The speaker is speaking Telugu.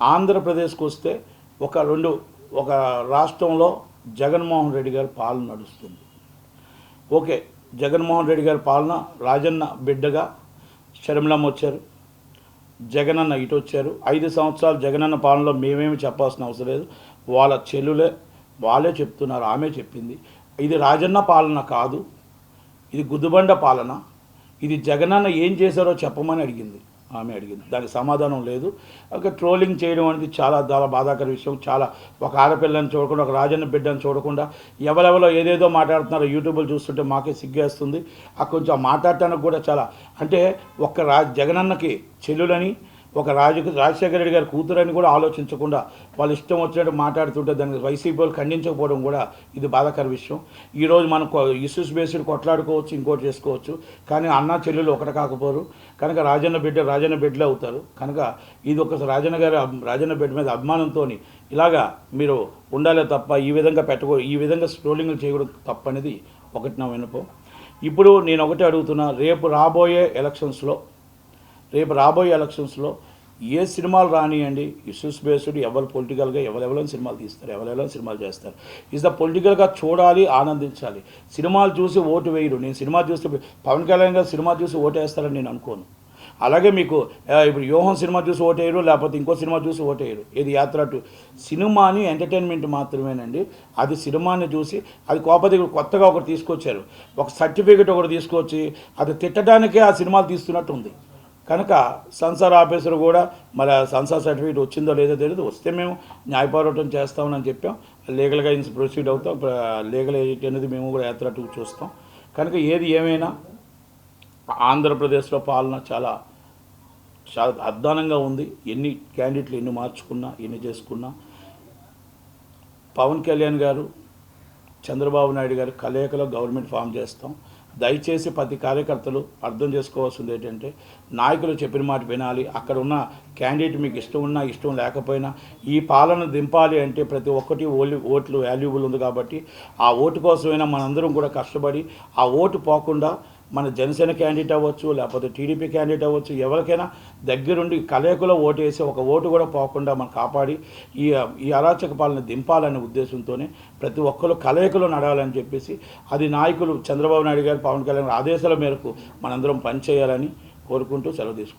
ఆంధ్రప్రదేశ్కి వస్తే ఒక రెండు ఒక రాష్ట్రంలో జగన్మోహన్ రెడ్డి గారి పాలన నడుస్తుంది. ఓకే జగన్మోహన్ రెడ్డి గారి పాలన రాజన్న బిడ్డగా షర్మిలమ్మ వచ్చారు జగనన్న ఇటు వచ్చారు. ఐదు సంవత్సరాలు జగనన్న పాలనలో మేమేమి చెప్పాల్సిన అవసరం లేదు. వాళ్ళ చెల్లులే వాళ్ళే చెప్తున్నారు ఆమె చెప్పింది. ఇది రాజన్న పాలన కాదు ఇది గుద్దుబండ పాలన. ఇది జగనన్న ఏం చేశారో చెప్పమని అడిగింది. ఆమె అడిగింది. దానికి సమాధానం లేదు. ఒక ట్రోలింగ్ చేయడం అనేది చాలా చాలా బాధాకర విషయం. చాలా ఒక ఆడపిల్లని చూడకుండా ఒక రాజన్న బిడ్డని చూడకుండా ఎవరెవరో ఏదేదో మాట్లాడుతున్నారో. యూట్యూబ్లో చూస్తుంటే మాకే సిగ్గేస్తుంది. ఆ కొంచెం మాట్లాడటానికి కూడా చాలా అంటే ఒక్క రా జగనన్నకి చెల్లులని ఒక రాజు రాజశేఖర రెడ్డి గారి కూతురని కూడా ఆలోచించకుండా వాళ్ళు ఇష్టం వచ్చినట్టు మాట్లాడుతుంటే దానికి వైసీపీ వాళ్ళు ఖండించకపోవడం కూడా ఇది బాధాకర విషయం. ఈరోజు మనం ఇష్యూస్ బేస్డ్ కొట్లాడుకోవచ్చు ఇంకోటి చేసుకోవచ్చు. కానీ అన్న చెల్లెలు ఒకటి కాకపోరు. కనుక రాజన్న బిడ్డ రాజన్న బిడ్డలు అవుతారు. కనుక ఇది ఒక రాజన్న గారి రాజన్న బిడ్డ మీద అభిమానంతో ఇలాగా మీరు ఉండాలే తప్ప ఈ విధంగా పెట్టుకో ఈ విధంగా స్ట్రోలింగ్లు తప్ప తప్పనేది ఒకటి నా వినపం ఇప్పుడు నేను ఒకటే అడుగుతున్నా. రేపు రాబోయే ఎలక్షన్స్లో రేపు రాబోయే ఎలక్షన్స్లో ఏ సినిమాలు రానియండి ఇష్యూస్ బేస్డ్ ఎవరు పొలిటికల్గా ఎవరెవరైనా సినిమాలు తీస్తారు ఎవరెవరైనా సినిమాలు చేస్తారు. ఇస్ ద పొలిటికల్గా చూడాలి ఆనందించాలి. సినిమాలు చూసి ఓటు వేయరు. నేను సినిమా చూస్తే పవన్ కళ్యాణ్ గారు సినిమా చూసి ఓటు వేస్తారని నేను అనుకోను. అలాగే మీకు ఇప్పుడు యోహం సినిమా చూసి ఓటేయరు లేకపోతే ఇంకో సినిమా చూసి ఓటేయరు. ఇది యాత్ర టు సినిమాని ఎంటర్టైన్మెంట్ మాత్రమేనండి. అది సినిమాని చూసి అది కోపది కొత్తగా ఒకటి తీసుకొచ్చారు. ఒక సర్టిఫికేట్ ఒకటి తీసుకొచ్చి అది తిట్టడానికే ఆ సినిమాలు తీస్తున్నట్టు ఉంది కనుక సెన్సార్ ఆఫీసర్ కూడా మరి సెన్సార్ సర్టిఫికేట్ వచ్చిందో లేదో తెలియదు వస్తే మేము న్యాయపోరాటం చేస్తామని చెప్పాం. లీగల్గా ప్రొసీడ్ అవుతాం. లీగల్ ఏజెంట్ అనేది మేము కూడా యాత్ర చూస్తాం. కనుక ఏది ఏమైనా ఆంధ్రప్రదేశ్లో పాలన చాలా చాలా అద్దానంగా ఉంది. ఎన్ని క్యాండిడేట్లు ఎన్ని మార్చుకున్నా ఎన్ని చేసుకున్నా. పవన్ కళ్యాణ్ గారు చంద్రబాబు నాయుడు గారు కలయికలో గవర్నమెంట్ ఫామ్ చేస్తాం. దయచేసి ప్రతి కార్యకర్తలు అర్థం చేసుకోవాల్సింది ఏంటంటే నాయకులు చెప్పిన మాట వినాలి. అక్కడ ఉన్న క్యాండిడేట్ మీకు ఇష్టం ఉన్నా ఇష్టం లేకపోయినా ఈ పాలన దింపాలి అంటే ప్రతి ఒక్కటి ఓలి ఓట్లు వాల్యుబుల్ ఉంది కాబట్టి ఆ ఓటు కోసమైనా మనందరం కూడా కష్టపడి ఆ ఓటు పోకుండా మన జనసేన క్యాండిడేట్ అవ్వచ్చు లేకపోతే టీడీపీ క్యాండిడేట్ అవ్వచ్చు ఎవరికైనా దగ్గరుండి కలయికలో ఓటు వేసి ఒక ఓటు కూడా పోకుండా మనం కాపాడి ఈ ఈ అరాచక పాలన దింపాలనే ఉద్దేశంతోనే ప్రతి ఒక్కరు కలయికలో నడవాలని చెప్పేసి అది నాయకులు చంద్రబాబు నాయుడు గారు పవన్ కళ్యాణ్ ఆదేశాల మేరకు మనందరం పనిచేయాలని కోరుకుంటూ సెలవు తీసుకుంటాం